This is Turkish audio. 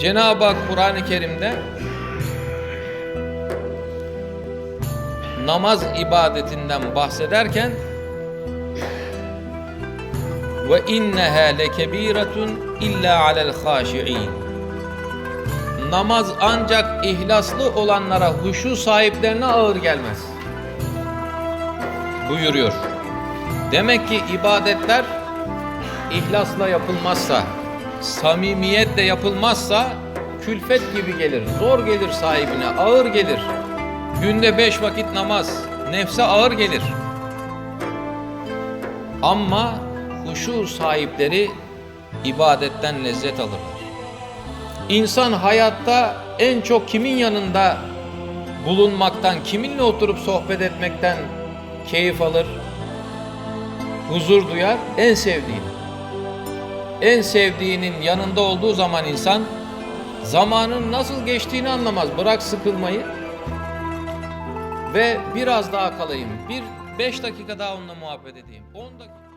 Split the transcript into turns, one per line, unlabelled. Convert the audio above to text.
Cenab-ı Hak Kur'an-ı Kerim'de namaz ibadetinden bahsederken ve inneha lekebiratun illa alel haşiin. Namaz ancak ihlaslı olanlara, huşu sahiplerine ağır gelmez. Buyuruyor. Demek ki ibadetler ihlasla yapılmazsa, samimiyetle yapılmazsa külfet gibi gelir, zor gelir sahibine, ağır gelir. Günde beş vakit namaz, nefse ağır gelir. Ama huşu sahipleri ibadetten lezzet alırlar. İnsan hayatta en çok kimin yanında bulunmaktan, kiminle oturup sohbet etmekten keyif alır, huzur duyar? En sevdiğini. En sevdiğinin yanında olduğu zaman insan zamanın nasıl geçtiğini anlamaz. Bırak sıkılmayı ve biraz daha kalayım. Bir beş dakika daha onunla muhabbet edeyim. 10 dakika.